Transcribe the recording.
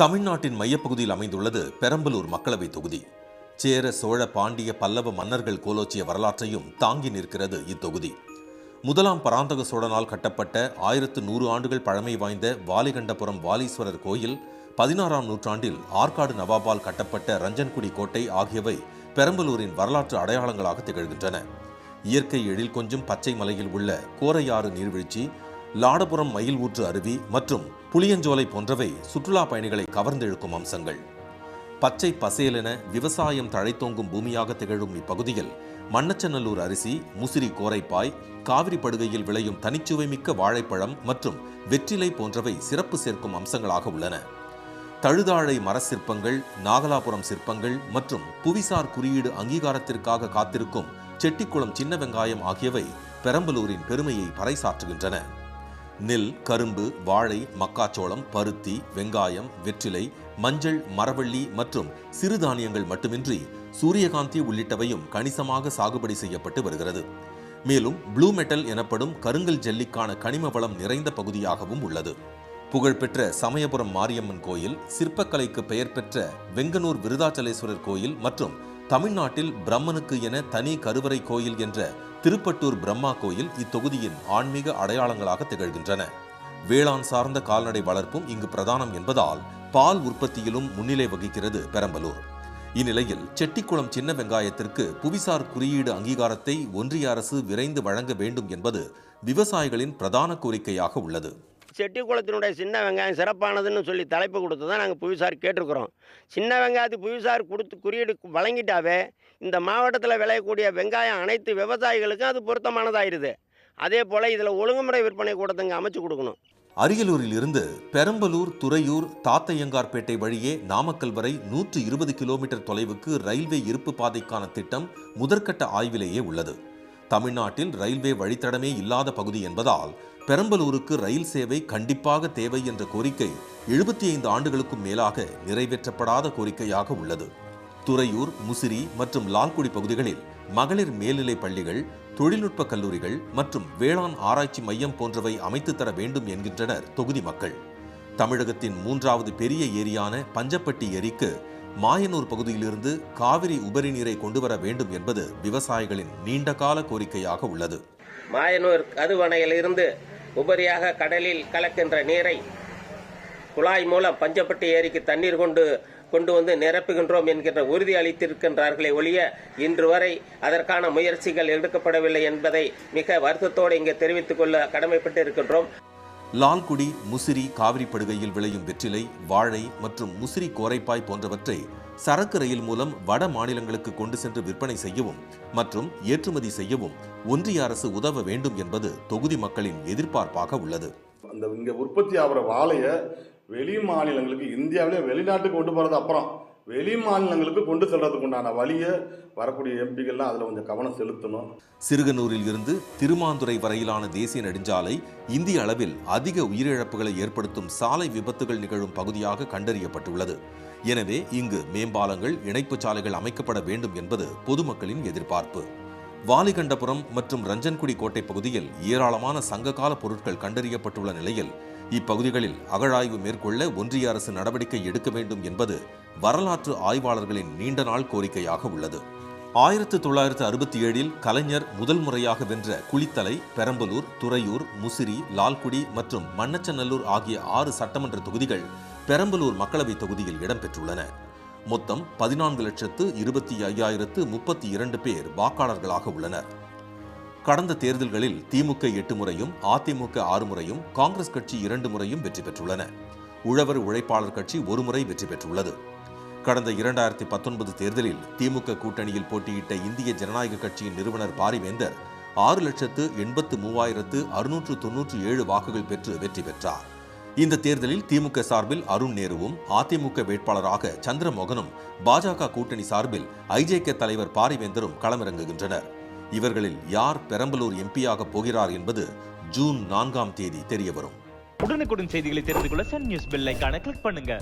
தமிழ்நாட்டின் மையப்பகுதியில் அமைந்துள்ளது பெரம்பலூர் மக்களவை தொகுதி. சேர சோழ பாண்டிய பல்லவ மன்னர்கள் கோலோச்சிய வரலாற்றையும் தாங்கி நிற்கிறது இத்தொகுதி. முதலாம் பராந்தக சோழனால் கட்டப்பட்ட ஆயிரத்து நூறு ஆண்டுகள் பழமை வாய்ந்த வாலிகண்டபுரம் வாலீஸ்வரர் கோயில் பதினாறாம் நூற்றாண்டில் ஆற்காடு நவாபால் கட்டப்பட்ட ரஞ்சன்குடி கோட்டை ஆகியவை பெரம்பலூரின் வரலாற்று அடையாளங்களாக திகழ்கின்றன. இயற்கை எழில் கொஞ்சம் பச்சை மலையில் உள்ள கோரையாறு நீர்வீழ்ச்சி லாடபுரம் மயில் ஊற்று அருவி மற்றும் புளியஞ்சோலை போன்றவை சுற்றுலா பயணிகளை கவர்ந்திழுக்கும் அம்சங்கள். பச்சை பசேலென விவசாயம் தழைத்தோங்கும் பூமியாக திகழும் இப்பகுதியில் மண்ணச்சநல்லூர் அரிசி முசிறி கோரைப்பாய் காவிரி படுகையில் விளையும் தனிச்சுவைமிக்க வாழைப்பழம் மற்றும் வெற்றிலை போன்றவை சிறப்பு சேர்க்கும் அம்சங்களாக உள்ளன. தழுதாழை மர சிற்பங்கள் நாகலாபுரம் சிற்பங்கள் மற்றும் புவிசார் குறியீடு அங்கீகாரத்திற்காக காத்திருக்கும் செட்டிக்குளம் சின்ன வெங்காயம் ஆகியவை பெரம்பலூரின் பெருமையை பறைசாற்றுகின்றன. நெல் கரும்பு வாழை மக்காச்சோளம் பருத்தி வெங்காயம் வெற்றிலை மஞ்சள் மரவள்ளி மற்றும் சிறுதானியங்கள் மட்டுமின்றி சூரியகாந்தி உள்ளிட்டவையும் கணிசமாக சாகுபடி செய்யப்பட்டு வருகிறது. மேலும் ப்ளூ மெட்டல் எனப்படும் கருங்கல் ஜல்லிக்கான கனிம வளம் நிறைந்த பகுதியாகவும் உள்ளது. புகழ்பெற்ற சமயபுரம் மாரியம்மன் கோயில் சிற்பக்கலைக்கு பெயர் பெற்ற வெங்கனூர் விருதாச்சலேஸ்வரர் கோயில் மற்றும் தமிழ்நாட்டில் பிரம்மனுக்கு என தனி கருவறை கோயில் என்ற திருப்பட்டூர் பிரம்மா கோயில் இத்தொகுதியின் ஆன்மீக அடையாளங்களாக திகழ்கின்றன. வேளாண் சார்ந்த கால்நடை வளர்ப்பும் இங்கு பிரதானம் என்பதால் பால் உற்பத்தியிலும் முன்னிலை வகிக்கிறது பெரம்பலூர். இந்நிலையில் செட்டிக்குளம் சின்ன வெங்காயத்திற்கு புவிசார் குறியீடு அங்கீகாரத்தை ஒன்றிய அரசு விரைந்து வழங்க வேண்டும் என்பது விவசாயிகளின் பிரதான கோரிக்கையாக உள்ளது. செட்டிக்குளத்தினுடைய சின்ன வெங்காயம் சிறப்பானதுன்னு சொல்லி தலைப்பு கொடுத்து தான் நாங்கள் புவிசார் கேட்டிருக்கிறோம். சின்ன வெங்காயத்துக்கு புவிசார் கொடுத்து குறியீடு வழங்கிட்டாவே இந்த மாவட்டத்தில் விளையக்கூடிய வெங்காயம் அனைத்து விவசாயிகளுக்கும் அது பொருத்தமானதாயிருது. அதே போல் இதில் ஒழுங்குமுறை விற்பனை கூடத்துங்க அமைச்சு கொடுக்கணும். அரியலூரில் இருந்து பெரம்பலூர் துறையூர் தாத்தையங்கார்பேட்டை வழியே நாமக்கல் வரை நூற்று இருபது கிலோமீட்டர் தொலைவுக்கு ரயில்வே இருப்பு பாதைக்கான திட்டம் முதற்கட்ட ஆய்விலேயே உள்ளது. தமிழ்நாட்டில் ரயில்வே வழித்தடமே இல்லாத பகுதி என்பதால் பெரம்பலூருக்கு ரயில் சேவை கண்டிப்பாக தேவை என்ற கோரிக்கை எழுபத்தி ஐந்து ஆண்டுகளுக்கும் மேலாக நிறைவேற்றப்படாத கோரிக்கையாக உள்ளது. துறையூர் முசிறி மற்றும் லால்குடி பகுதிகளில் மகளிர் மேல்நிலைப் பள்ளிகள் தொழில்நுட்ப கல்லூரிகள் மற்றும் வேளாண் ஆராய்ச்சி மையம் போன்றவை அமைத்து தர வேண்டும் என்கின்றனர் தொகுதி மக்கள். தமிழகத்தின் மூன்றாவது பெரிய ஏரியான பஞ்சப்பட்டி ஏரிக்கு மாயனூர் பகுதியிலிருந்து காவிரி உபரி நீரை கொண்டு வர வேண்டும் என்பது விவசாயிகளின் நீண்டகால கோரிக்கையாக உள்ளது. மாயனூர் கதுவணையிலிருந்து உபரியாக கடலில் கலக்கின்ற நீரை குழாய் மூலம் பஞ்சப்பட்டி ஏரிக்கு தண்ணீர் கொண்டு கொண்டு வந்து நிரப்புகின்றோம் என்கின்ற உறுதி அளித்திருக்கின்றார்களே ஒழிய இன்று வரை அதற்கான முயற்சிகள் எடுக்கப்படவில்லை என்பதை மிக வருத்தத்தோடு இங்கே தெரிவித்துக் கொள்ள கடமைப்பட்டு இருக்கின்றோம் லால்குடி முசிறி காவிரி படுகையில் விளையும் வெற்றிலை வாழை மற்றும் முசிறி கோரைப்பாய் போன்றவற்றை சரக்கு ரயில் மூலம் வட மாநிலங்களுக்கு கொண்டு சென்று விற்பனை செய்யவும் மற்றும் ஏற்றுமதி செய்யவும் ஒன்றிய அரசு உதவ வேண்டும் என்பது தொகுதி மக்களின் எதிர்பார்ப்பாக உள்ளது. அந்த இங்கே உற்பத்தி ஆகிற வாழையை வெளி மாநிலங்களுக்கு இந்தியாவிலே வெளிநாட்டுக்கு கொண்டு போகிறது அப்புறம் வெளி மாநிலங்களுக்கு கொண்டு செல்றதுக்கு உண்டான வழியை வரக்கூடிய எம்பிகள்லாம் அதில் கொஞ்சம் கவனம் செலுத்தணும். சிறுகனூரில் இருந்து திருமாந்துறை வரையிலான தேசிய நெடுஞ்சாலை இந்திய அளவில் அதிக உயிரிழப்புகளை ஏற்படுத்தும் சாலை விபத்துகள் நிகழும் பகுதியாக கண்டறியப்பட்டுள்ளது. எனவே இங்கு மேம்பாலங்கள் இணைப்பு சாலைகள் அமைக்கப்பட வேண்டும் என்பது பொதுமக்களின் எதிர்பார்ப்பு. வாலிகண்டபுரம் மற்றும் ரஞ்சன்குடி கோட்டை பகுதியில் ஏராளமான சங்ககால பொருட்கள் கண்டறியப்பட்டுள்ள நிலையில் இப்பகுதிகளில் அகழாய்வு மேற்கொள்ள ஒன்றிய அரசு நடவடிக்கை எடுக்க வேண்டும் என்பது வரலாற்று ஆய்வாளர்களின் நீண்ட நாள் கோரிக்கையாக உள்ளது. ஆயிரத்து தொள்ளாயிரத்து அறுபத்தி ஏழில் கலைஞர் முதல் முறையாக வென்ற குளித்தலை பெரம்பலூர் துறையூர் முசிறி லால்குடி மற்றும் மண்ணச்சநல்லூர் ஆகிய ஆறு சட்டமன்ற தொகுதிகள் பெரம்பலூர் மக்களவைத் தொகுதியில் இடம்பெற்றுள்ளன. மொத்தம் பதினான்கு லட்சத்து இருபத்தி ஐயாயிரத்து முப்பத்தி இரண்டு பேர் வாக்காளர்களாக உள்ளனர். கடந்த தேர்தல்களில் திமுக எட்டு முறையும் அதிமுக ஆறு முறையும் காங்கிரஸ் கட்சி இரண்டு முறையும் வெற்றி பெற்றுள்ளன. உழவர் உழைப்பாளர் கட்சி ஒரு முறை வெற்றி பெற்றுள்ளது. கடந்த இரண்டாயிரத்தி பத்தொன்பது தேர்தலில் திமுக கூட்டணியில் போட்டியிட்ட இந்திய ஜனநாயக கட்சியின் நிறுவனர் பாரிவேந்தர் ஆறு லட்சத்து எண்பத்து மூவாயிரத்து அறுநூற்று தொன்னூற்று ஏழு வாக்குகள் பெற்று வெற்றி பெற்றார். இந்த தேர்தலில் திமுக சார்பில் அருண் நேருவும் அதிமுக வேட்பாளராக சந்திரமோகனும் பாஜக கூட்டணி சார்பில் ஐஜேகே தலைவர் பாரிவேந்தரும் களமிறங்குகின்றனர். இவர்களில் யார் பெரம்பலூர் எம்பியாக போகிறார் என்பது ஜூன் நான்காம் தேதி தெரியவரும். உடனுக்குடன் செய்திகளை தெரிந்து கொள்ள சன் நியூஸ் பெல் ஐகானை கிளிக் பண்ணுங்க.